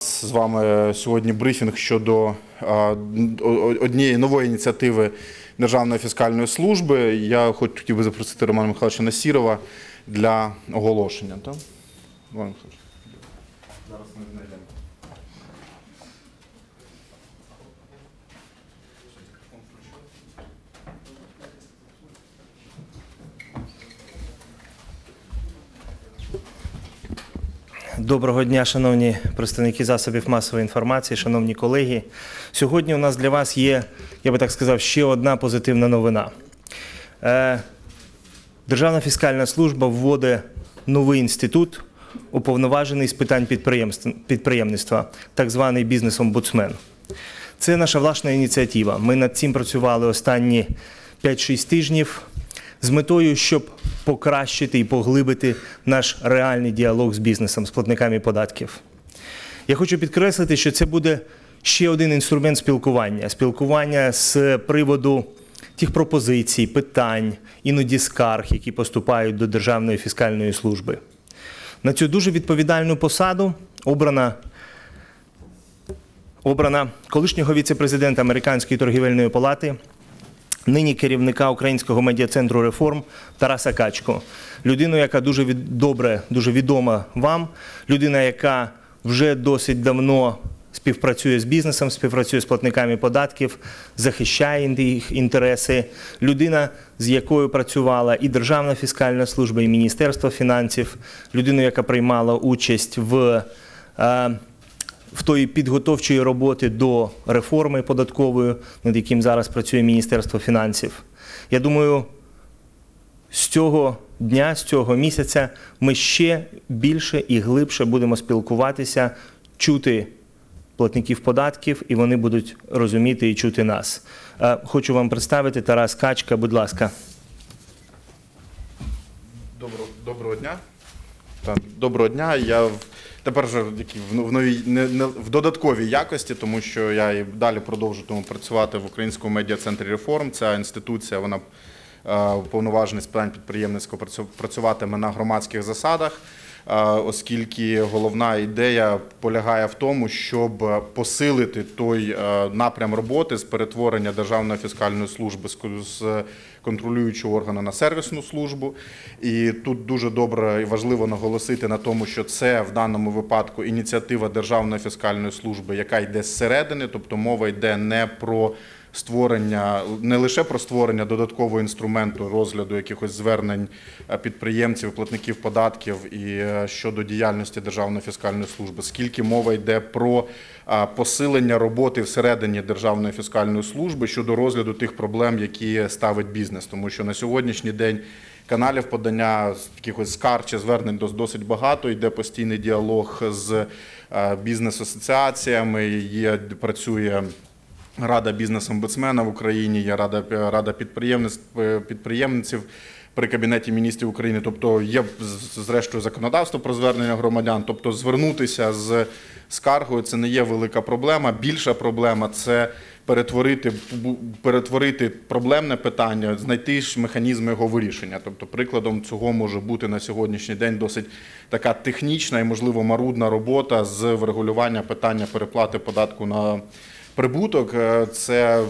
З вами сьогодні брифінг щодо однієї нової ініціативи Державної фіскальної служби. Я хоч хотів би запросити Романа Михайловича Насірова для оголошення. Так? Роман Михайлович. Зараз ми знайдемо. Доброго дня, шановні представники засобів масової інформації, шановні колеги. Сьогодні у нас для вас є, я би так сказав, ще одна позитивна новина. Е, Державна фіскальна служба вводить новий інститут, уповноважений з питань підприємництва, так званий бізнес-омбудсмен. Це наша власна ініціатива. Ми над цим працювали останні 5-6 тижнів з метою, щоб покращити і поглибити наш реальний діалог з бізнесом, з платниками податків. Я хочу підкреслити, що це буде ще один інструмент спілкування спілкування з приводу тих пропозицій, питань, іноді скарг, які поступають до Державної фіскальної служби. На цю дуже відповідальну посаду обрана обрана колишнього віце-президента Американської торгівельної палати, нині керівника Українського медіа-центру реформ Тараса Качко. Людину, яка дуже від- добре, дуже відома вам, людина, яка вже досить давно співпрацює з бізнесом, співпрацює з платниками податків, захищає їх інтереси. Людина, з якою працювала і Державна фіскальна служба, і Міністерство фінансів, людина, яка приймала участь в. е, в тої підготовчої роботи до реформи податкової, над яким зараз працює Міністерство фінансів. Я думаю, з цього дня, з цього місяця ми ще більше і глибше будемо спілкуватися, чути платників податків, і вони будуть розуміти і чути нас. Е, Хочу вам представити Тарас Качка, будь ласка. Доброго, доброго дня. Доброго дня. Я тепер вже який в, новій не, не в додатковій якості, тому що я і далі продовжуватиму працювати в Українському медіа-центрі реформ. Ця інституція вона е, з питань підприємницького працю- працюватиме на громадських засадах. е, Оскільки головна ідея полягає в тому, щоб посилити той е, напрям роботи з перетворення Державної фіскальної служби з контролюючого органу на сервісну службу. І тут дуже добре і важливо наголосити на тому, що це в даному випадку ініціатива Державної фіскальної служби, яка йде зсередини, тобто мова йде не про створення не лише про створення додаткового інструменту розгляду якихось звернень е, підприємців, платників податків і е, щодо діяльності Державної фіскальної служби, скільки мова йде про е, посилення роботи всередині Державної фіскальної служби щодо розгляду тих проблем, які ставить бізнес, тому що на сьогоднішній день. Каналів подання якихось скарг чи звернень дос- досить багато. Йде постійний діалог з бізнес-асоціаціями. Є працює Рада бізнес-омбудсмена в Україні, є рада, рада підприємництв, е, при Кабінеті міністрів України. Тобто є зрештою законодавство про звернення громадян. Тобто звернутися з скаргою це не є велика проблема. Більша проблема це перетворити, перетворити проблемне питання, знайти ж механізми його вирішення. Тобто, прикладом цього може бути на сьогоднішній день досить така технічна і, можливо, марудна робота з врегулювання питання переплати податку на Прибуток е, це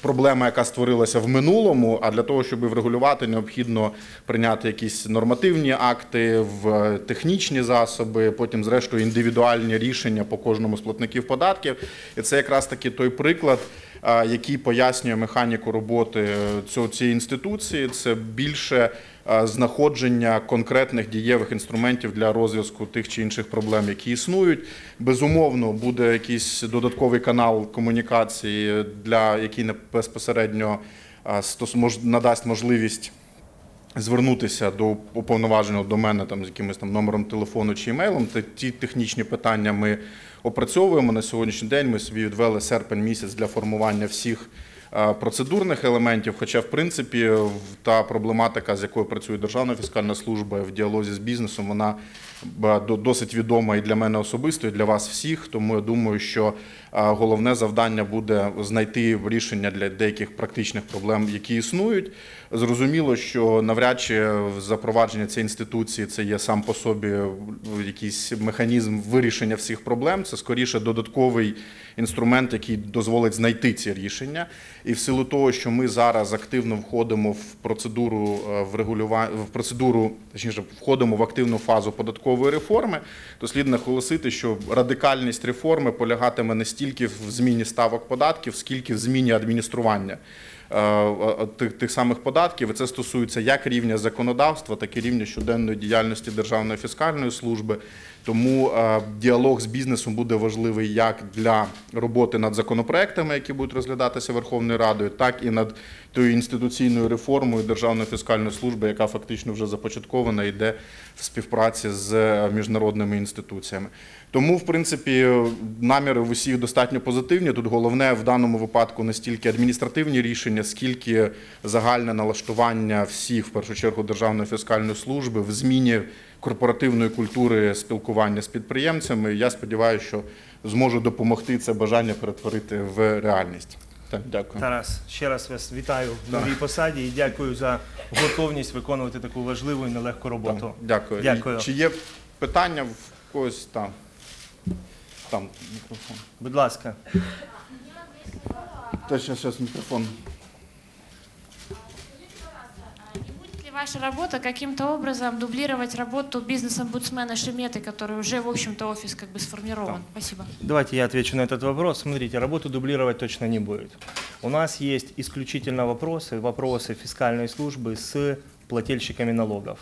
проблема, яка створилася в минулому. А для того, щоб врегулювати, необхідно прийняти якісь нормативні акти, в технічні засоби, потім, зрештою, індивідуальні рішення по кожному з платників податків. І це якраз таки той приклад, е, який пояснює механіку роботи е, цієї інституції. Це більше е, знаходження конкретних дієвих інструментів для розв'язку тих чи інших проблем, які існують. Безумовно, буде якийсь додатковий канал комунікації, для який не безпосередньо е, надасть можливість. Звернутися до уповноваженого до мене там з якимось там номером телефону чи емейлом. Ті технічні питання ми опрацьовуємо на сьогоднішній день. Ми собі відвели серпень місяць для формування всіх е, процедурних елементів. Хоча, в принципі, та проблематика, з якою працює Державна фіскальна служба в діалозі з бізнесом, вона досить відома і для мене особисто, і для вас всіх. Тому я думаю, що е, головне завдання буде знайти рішення для деяких практичних проблем, які існують. Зрозуміло, що навряд чи запровадження цієї інституції це є сам по собі якийсь механізм вирішення всіх проблем. Це скоріше додатковий інструмент, який дозволить знайти ці рішення. І в силу того, що ми зараз активно входимо в процедуру е, врегулювання в процедуру, точніше, входимо в активну фазу податкової реформи, то слід наголосити, що радикальність реформи полягатиме не стільки в зміні ставок податків, скільки в зміні адміністрування е, е, тих, тих самих податків. І це стосується як рівня законодавства, так і рівня щоденної діяльності Державної фіскальної служби. Тому е, діалог з бізнесом буде важливий як для роботи над законопроектами, які будуть розглядатися Верховною Радою, так і над тою інституційною реформою Державної фіскальної служби, яка фактично вже започаткована, йде в співпраці з е, міжнародними інституціями. Тому, в принципі, наміри в усіх достатньо позитивні. Тут головне в даному випадку не стільки адміністративні рішення, скільки загальне налаштування всіх, в першу чергу, Державної фіскальної служби в зміні корпоративної культури спілкування з підприємцями. Я сподіваюся, що зможу допомогти це бажання перетворити в реальність. Так, дякую. Тарас, ще раз вас вітаю в новій посаді і дякую за готовність виконувати таку важливу і нелегку роботу. Так, дякую. Дякую. І Чи є питання в когось там? Там мікрофон. Будь ласка. Та зараз, зараз мікрофон. Ваша работа каким-то образом дублировать работу бизнес-омбудсмена Шеметы, который уже, в общем-то, офис как бы сформирован? Спасибо. Давайте я отвечу на этот вопрос. Смотрите, работу дублировать точно не будет. У нас есть исключительно вопросы, вопросы фискальной службы с плательщиками налогов,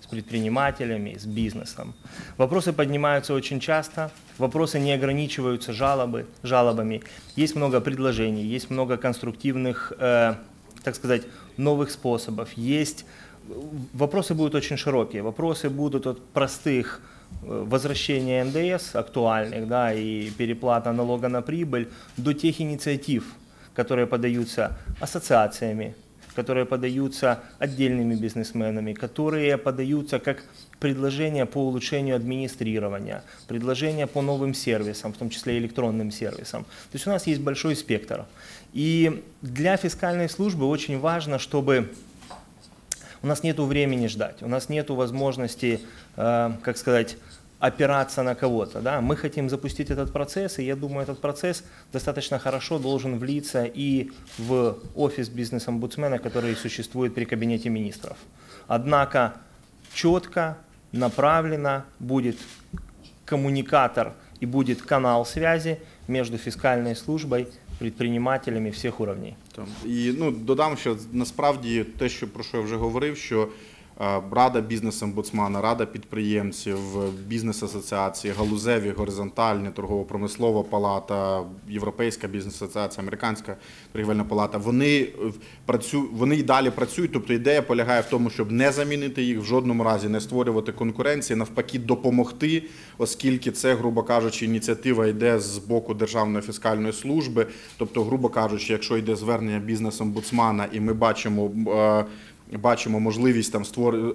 с предпринимателями, с бизнесом. Вопросы поднимаются очень часто, вопросы не ограничиваются жалобы, жалобами. Есть много предложений, есть много конструктивных, э, так сказать, новых способов. Есть Вопросы будут очень широкие. Вопросы будут от простых э, возвращения НДС актуальных, да, и переплата налога на прибыль, до тех инициатив, которые подаются ассоциациями, которые подаются отдельными бизнесменами, которые подаются как предложения по улучшению администрирования, предложения по новым сервисам, в том числе электронным сервисам. То есть у нас есть большой спектр. И для фискальной службы очень важно, чтобы у нас нет времени ждать, у нас нет возможности, э, как сказать, опираться на кого-то. Да? Мы хотим запустить этот процесс, и я думаю, этот процесс достаточно хорошо должен влиться и в офис бизнес-омбудсмена, который существует при кабинете министров. Однако четко, направленно будет коммуникатор и будет канал связи между фискальной службой, предпринимателями уровней. Там. І ну, додам, що насправді те, що про що я вже говорив, що Рада бізнес-омбудсмана, Рада підприємців, бізнес-асоціації, галузеві, горизонтальні, торгово-промислова палата, Європейська бізнес-асоціація, Американська торгівельна палата, вони, е, працю, вони й далі працюють. Тобто ідея полягає в тому, щоб не замінити їх в жодному разі, не створювати конкуренції, навпаки, допомогти, оскільки це, грубо кажучи, ініціатива йде з боку Державної фіскальної служби. Тобто, грубо кажучи, якщо йде звернення бізнес-омбудсмана, і ми бачимо. Е, Бачимо можливість там створ...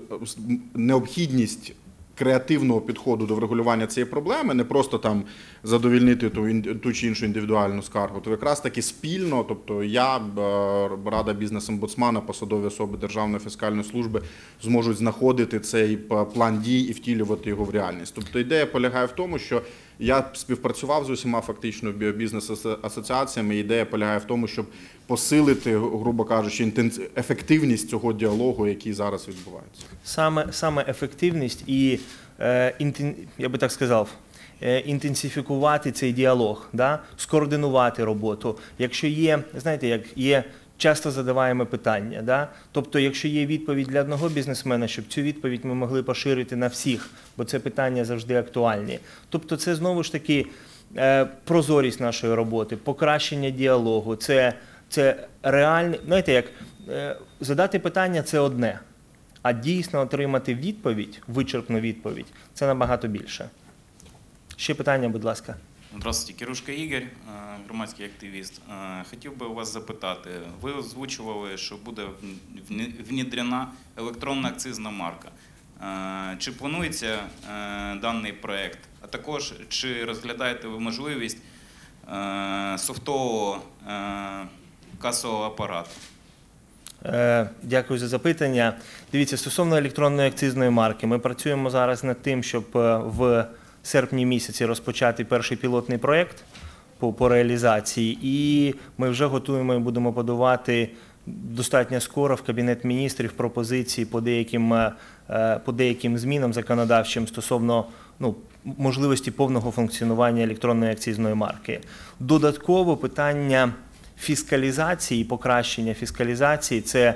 необхідність креативного підходу до врегулювання цієї проблеми, не просто там задовільнити ту, ту чи іншу індивідуальну скаргу, то якраз таки спільно, тобто я, е, Рада бізнес-омбудсмана, посадові особи Державної фіскальної служби зможуть знаходити цей план дій і втілювати його в реальність. Тобто ідея полягає в тому, що я співпрацював з усіма фактично бі- бізнес-асоціаціями. Ідея полягає в тому, щоб посилити, грубо кажучи, ефективність цього діалогу, який зараз відбувається. Саме, саме ефективність і, е, я би так сказав, е, інтенсифікувати цей діалог, да? скоординувати роботу. Якщо є, знаєте, як є часто задаваємо питання, да? тобто, якщо є відповідь для одного бізнесмена, щоб цю відповідь ми могли поширити на всіх, бо це питання завжди актуальні. Тобто, це знову ж таки е, прозорість нашої роботи, покращення діалогу, це, це реальне, знаєте, як е, задати питання це одне. А дійсно отримати відповідь, вичерпну відповідь, це набагато більше. Ще питання, будь ласка. Здравствуйте, Кирушка Игорь, э, громадський активіст. Е, Хотів би у вас запитати. Ви озвучували, що буде вні- внідрена електронна акцизна марка. Е, Чи планується даний проект? А також чи розглядаєте ви можливість софтового касового апарату? Е, Дякую за запитання. Дивіться, стосовно електронної акцизної марки, ми працюємо зараз над тим, щоб е, в серпні місяці розпочати перший пілотний проєкт по, по реалізації, і ми вже готуємо і будемо подавати достатньо скоро в Кабінет міністрів пропозиції по деяким, е, по деяким змінам законодавчим стосовно ну, можливості повного функціонування електронної акцизної марки. Додатково питання фіскалізації і покращення фіскалізації це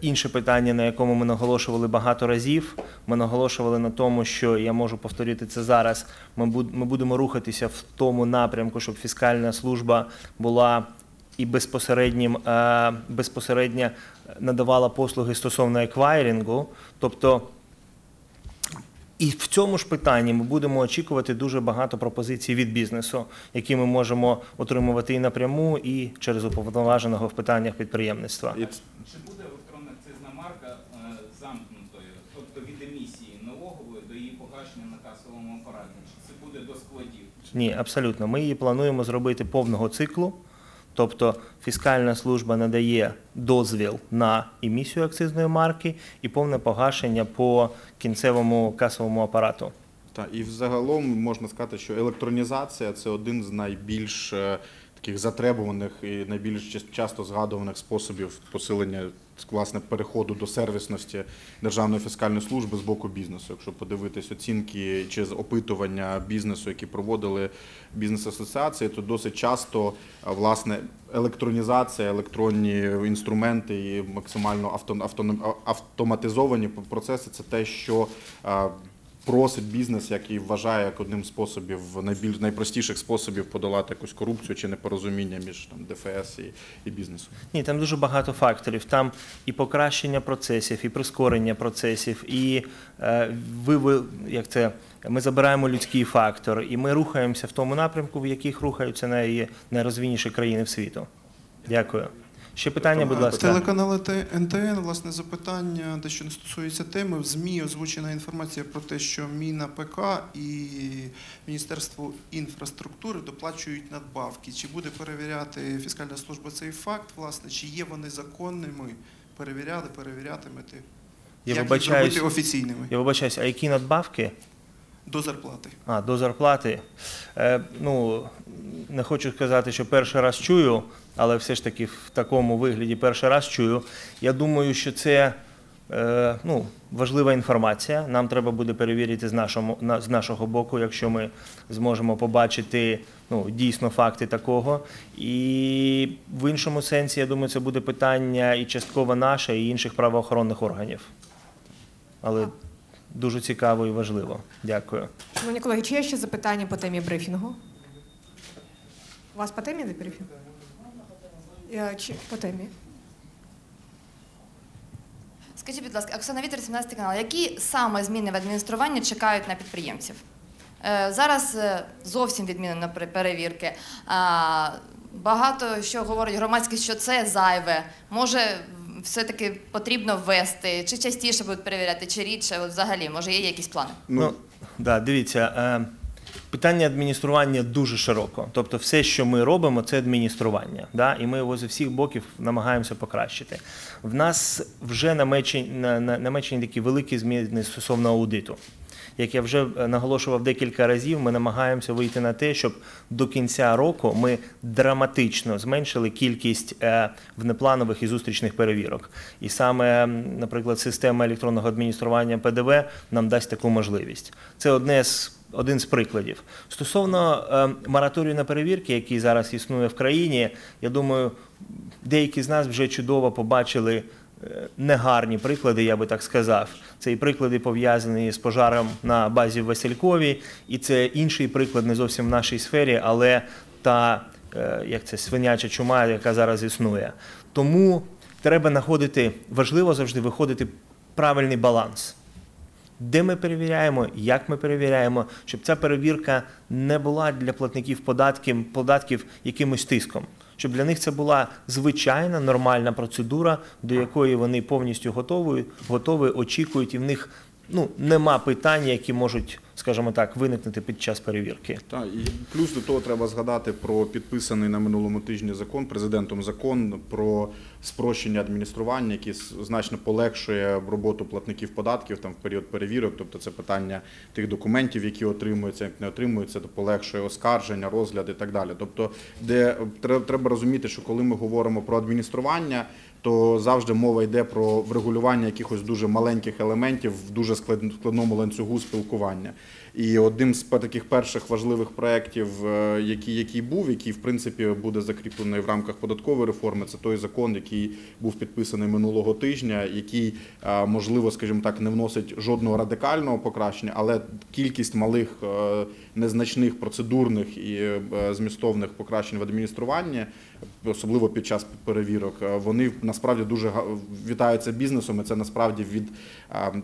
інше питання, на якому ми наголошували багато разів. Ми наголошували на тому, що я можу повторити це зараз. Ми буд- будемо рухатися в тому напрямку, щоб фіскальна служба була і безпосереднім е, безпосередньо надавала послуги стосовно еквайрінгу, тобто. І в цьому ж питанні ми будемо очікувати дуже багато пропозицій від бізнесу, які ми можемо отримувати і напряму, і через уповноваженого в питаннях підприємництва. Чи буде електронна акцизна марка е, замкнутою, тобто від емісії налогової до її погашення на касовому апараті? Чи це буде до складів? Ні, абсолютно. Ми її плануємо зробити повного циклу. Тобто фіскальна служба надає дозвіл на емісію акцизної марки і повне погашення по кінцевому касовому апарату. Та і взагалом можна сказати, що електронізація це один з найбільш е, таких затребуваних і найбільш часто згадуваних способів посилення власне переходу до сервісності Державної фіскальної служби з боку бізнесу. Якщо подивитись оцінки чи з опитування бізнесу, які проводили бізнес-асоціації, то досить часто власне електронізація, електронні інструменти і максимально авто, авто, автоматизовані процеси це те, що просить бізнес, який вважає як одним способів найбільш найпростіших способів подолати якусь корупцію чи непорозуміння між там ДФС і, і бізнесом. Ні, там дуже багато факторів. Там і покращення процесів, і прискорення процесів, і е, ви, як це, ми забираємо людський фактор, і ми рухаємося в тому напрямку, в яких рухаються най, найрозвиніші країни в світу. Дякую. Ще питання, будь ласка. Телеканал НТН, власне, запитання, дещо не стосується теми. В ЗМІ озвучена інформація про те, що Міна ПК і Міністерство інфраструктури доплачують надбавки. Чи буде перевіряти фіскальна служба цей факт, власне, чи є вони законними? Перевіряли, перевірятимете? Я Як вибачаюсь. зробити офіційними Я вибачаюсь, а які надбавки? До зарплати? А, до зарплати. Е, ну, не хочу сказати, що перший раз чую, але все ж таки в такому вигляді перший раз чую. Я думаю, що це е, ну, важлива інформація. Нам треба буде перевірити з, нашому, на, з нашого боку, якщо ми зможемо побачити ну, дійсно факти такого. І в іншому сенсі, я думаю, це буде питання і частково наше, і інших правоохоронних органів. Але дуже цікаво і важливо. Дякую. Шановні колеги, чи є ще запитання по темі брифінгу? У вас по темі брифінг? Е, Чи по темі? Скажіть, будь ласка, Оксана Вітер, 17 канал. Які саме зміни в адмініструванні чекають на підприємців? Е, Зараз е, зовсім відмінено пер- перевірки. Багато що говорить громадськість, що це зайве. Може, все-таки потрібно ввести, чи частіше будуть перевіряти, чи рідше? От взагалі, може, є якісь плани? Ну, да, дивіться, е, питання адміністрування дуже широко. Тобто, все, що ми робимо, це адміністрування. Да? І ми його з усіх боків намагаємося покращити. В нас вже намечені, на- на- намечені такі великі зміни стосовно аудиту. Як я вже е, наголошував декілька разів, ми намагаємося вийти на те, щоб до кінця року ми драматично зменшили кількість е, внепланових і зустрічних перевірок. І саме, наприклад, система електронного адміністрування ПДВ нам дасть таку можливість. Це одне з один з прикладів. Стосовно е, мораторію на перевірки, який зараз існує в країні, я думаю, деякі з нас вже чудово побачили негарні приклади, я би так сказав. Це і приклади пов'язані з пожаром на базі в Василькові, і це інший приклад не зовсім в нашій сфері, але та е, як це свиняча чума, яка зараз існує. Тому треба знаходити, важливо завжди виходити правильний баланс. де ми перевіряємо, як ми перевіряємо, щоб ця перевірка не була для платників податків, податків якимось тиском. Щоб для них це була звичайна нормальна процедура, до якої вони повністю готові, готові очікують, і в них ну, нема питань, які можуть, скажімо так, виникнути під час перевірки. Так, і плюс до того треба згадати про підписаний на минулому тижні закон, президентом закон про спрощення адміністрування, який значно полегшує роботу платників податків там в період перевірок. Тобто це питання тих документів, які отримуються, як не отримуються, то полегшує оскарження, розгляд і так далі. Тобто, де тре- треба розуміти, що коли ми говоримо про адміністрування. То завжди мова йде про врегулювання якихось дуже маленьких елементів в дуже складному ланцюгу спілкування. І одним з таких перших важливих проєктів, е, який, який був, який в принципі буде закріплений в рамках податкової реформи, це той закон, який був підписаний минулого тижня, який е, можливо, скажімо так, не вносить жодного радикального покращення, але кількість малих е, незначних процедурних і змістовних покращень в адмініструванні, особливо під час перевірок, е, вони насправді дуже вітаються бізнесом. І це насправді від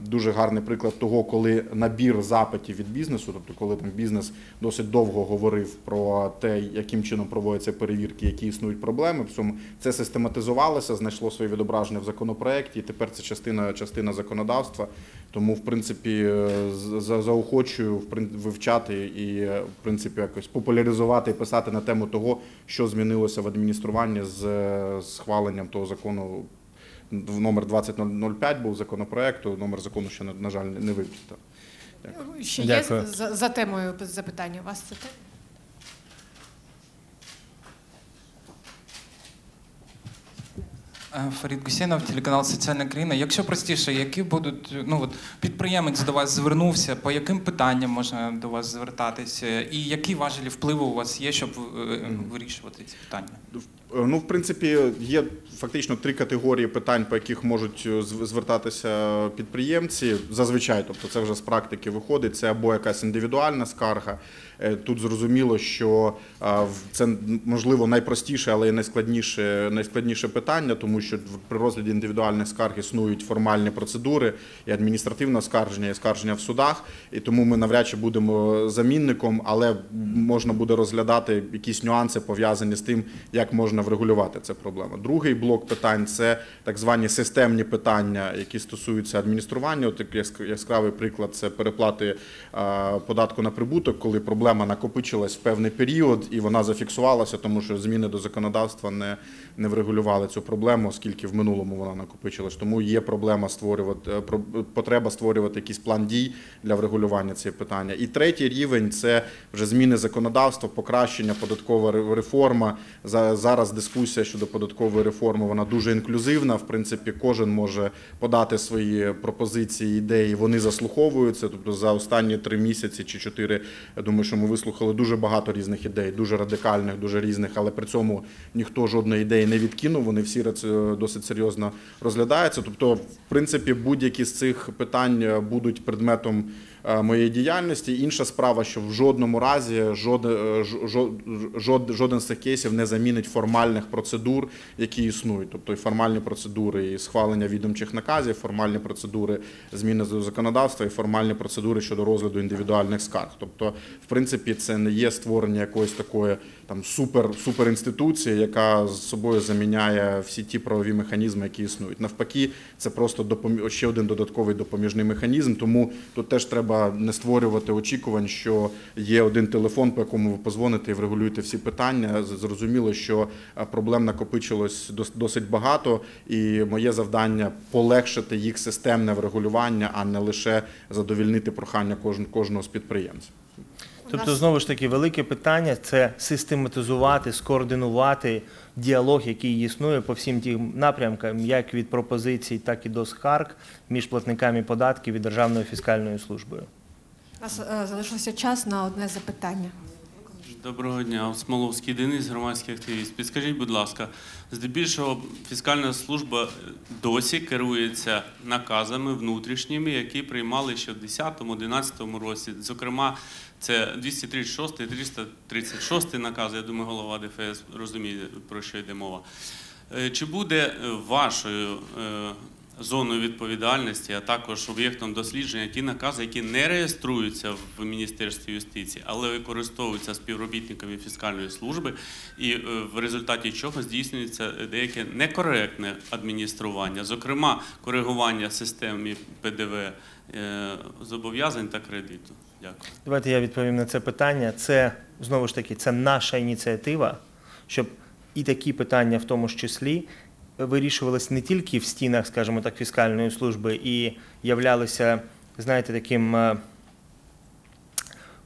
дуже гарний приклад того, коли набір запитів від бізнесу, тобто коли там бізнес досить довго говорив про те, яким чином проводяться перевірки, які існують проблеми. В цьому це систематизувалося, знайшло своє відображення в законопроекті. І тепер це частина частина законодавства. Тому, в принципі, е, заохочую вивчати і в принципі якось популяризувати і писати на тему того, що змінилося в адмініструванні з е, схваленням того закону. В номер 2005 був законопроекту, номер закону ще на, на жаль не вивчити. Ще Дякую. є за, за темою запитання? У вас це те? Фарід Гусєнов, телеканал Соціальна країна. Якщо простіше, які будуть ну от підприємець до вас звернувся, по яким питанням можна до вас звертатися, і які важелі впливу у вас є, щоб е, вирішувати ці питання? Е, Ну, в принципі, є фактично три категорії питань, по яких можуть е, звертатися підприємці. Зазвичай, тобто це вже з практики виходить. Це або якась індивідуальна скарга. Е, Тут зрозуміло, що це можливо найпростіше, але й найскладніше, найскладніше питання, тому що при розгляді індивідуальних скарг існують формальні процедури і адміністративне оскарження, і скарження в судах. І тому ми навряд чи будемо замінником, але можна буде розглядати якісь нюанси пов'язані з тим, як можна врегулювати цю проблему. Другий блок питань це так звані системні питання, які стосуються адміністрування. От яскравий приклад це переплати податку на прибуток, коли проблема накопичилась в певний період і вона зафіксувалася, тому що зміни до законодавства не врегулювали цю проблему, оскільки в минулому вона накопичилась. Тому є проблема створювати е, про- потреба створювати якийсь план дій для врегулювання цього питання. І третій рівень це вже зміни законодавства, покращення податкова реформа. За- Зараз дискусія щодо податкової реформи вона дуже інклюзивна. В принципі, кожен може подати свої пропозиції, ідеї. Вони заслуховуються. Тобто за останні три місяці чи чотири, я думаю, що ми вислухали дуже багато різних ідей, дуже радикальних, дуже різних, але при цьому ніхто жодної ідеї не відкинув. Вони всі досить серйозно розглядаються. Тобто, в принципі, будь-які з цих питань будуть предметом е, моєї діяльності. Інша справа, що в жодному разі жоден, е, жод- жоден з цих кейсів не замінить формальних процедур, які існують. Тобто і формальні процедури і схвалення відомчих наказів, формальні процедури зміни до законодавства і формальні процедури щодо розгляду індивідуальних скарг. Тобто, в принципі, це не є створення якоїсь такої там супер суперінституції, яка з собою заміняє всі ті правові механізми, які існують. Навпаки, це просто допомі- ще один додатковий допоміжний механізм. Тому тут теж треба не створювати очікувань, що є один телефон, по якому ви позвоните і врегулюєте всі питання. Зрозуміло, що е, проблем накопичилось дос- досить багато, і моє завдання полегшити їх системне врегулювання, а не лише задовільнити прохання кожного з підприємців. Тобто, знову ж таки, велике питання це систематизувати, скоординувати діалог, який існує по всім тим напрямкам, як від пропозицій, так і до скарг між платниками податків і Державною фіскальною службою. У нас е, залишився час на одне запитання. Доброго дня, Смоловський Денис, громадський активіст. Підскажіть, будь ласка, здебільшого фіскальна служба досі керується наказами внутрішніми, які приймали ще в 2010-2011 році. Зокрема, це 236 і 336 наказ, я думаю, голова ДФС розуміє, про що йде мова. Е, Чи буде е, вашою е, зоною відповідальності, а також об'єктом дослідження ті накази, які не реєструються в Міністерстві юстиції, але використовуються співробітниками фіскальної служби, і в результаті чого здійснюється деяке некоректне адміністрування, зокрема коригування системи ПДВ зобов'язань та кредиту. Дякую. Давайте я відповім на це питання. Це знову ж таки це наша ініціатива, щоб і такі питання, в тому ж числі, вирішувалися не тільки в стінах, скажімо так, фіскальної служби і являлися, знаєте, таким е,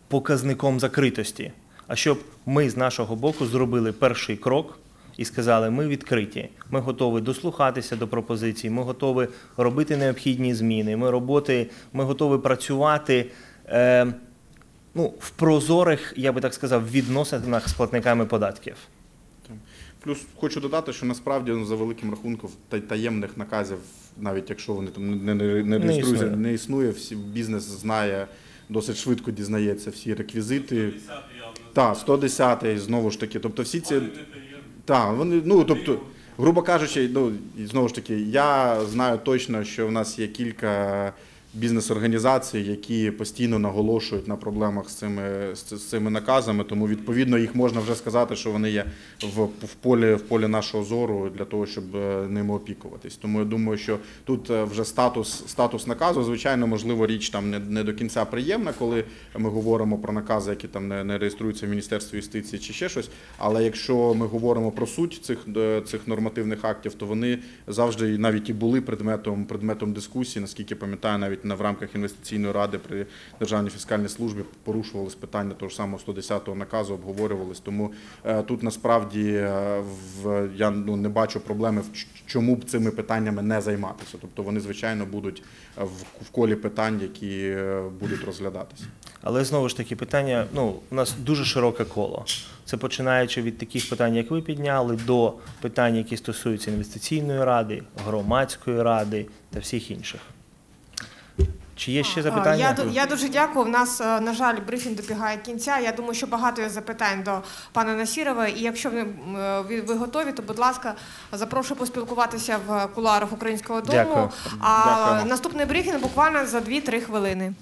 показником закритості, а щоб ми з нашого боку зробили перший крок. І сказали, ми відкриті, ми готові дослухатися до пропозицій, ми готові робити необхідні зміни, ми, роботи, ми готові працювати ну, в прозорих, я би так сказав, відносинах з платниками податків. Плюс хочу додати, що насправді ну, за великим рахунком та- таємних наказів, навіть якщо вони там не, не, не реєструються, існує. не існує. Всі бізнес знає досить швидко дізнається всі реквізити. Так, 110 знову ж таки. Тобто всі ці. Так, вони, ну тобто, грубо кажучи, ну знову ж таки, я знаю точно, що в нас є кілька бізнес-організацій, які постійно наголошують на проблемах з цими, з, цими наказами. Тому відповідно їх можна вже сказати, що вони є в, в полі в полі нашого зору для того, щоб е, ними опікуватись. Тому я думаю, що тут е, вже статус статус наказу, звичайно, можливо, річ там не, не до кінця приємна, коли ми говоримо про накази, які там не, не реєструються в Міністерстві юстиції чи ще щось. Але якщо ми говоримо про суть цих, е, цих нормативних актів, то вони завжди навіть і були предметом предметом дискусії. Наскільки пам'ятаю, навіть на в рамках інвестиційної ради при державній фіскальній службі порушувалися питання того ж самого 110-го наказу, обговорювались. Тому е, тут насправді е, в я ну не бачу проблеми чому б цими питаннями не займатися. Тобто вони звичайно будуть е, в, колі питань, які будуть розглядатися. Але знову ж таки, питання, ну, у нас дуже широке коло. Це починаючи від таких питань, як ви підняли, до питань, які стосуються інвестиційної ради, громадської ради та всіх інших. Чи є ще запитання? Я, я дуже дякую. У нас, е, на жаль, брифінг добігає кінця. Я думаю, що багато є запитань до пана Насірова. І якщо ви, е, ви, ви готові, то, будь ласка, запрошую поспілкуватися в кулуарах українського дому. Дякую. А Дякую. наступний брифінг буквально за 2-3 хвилини.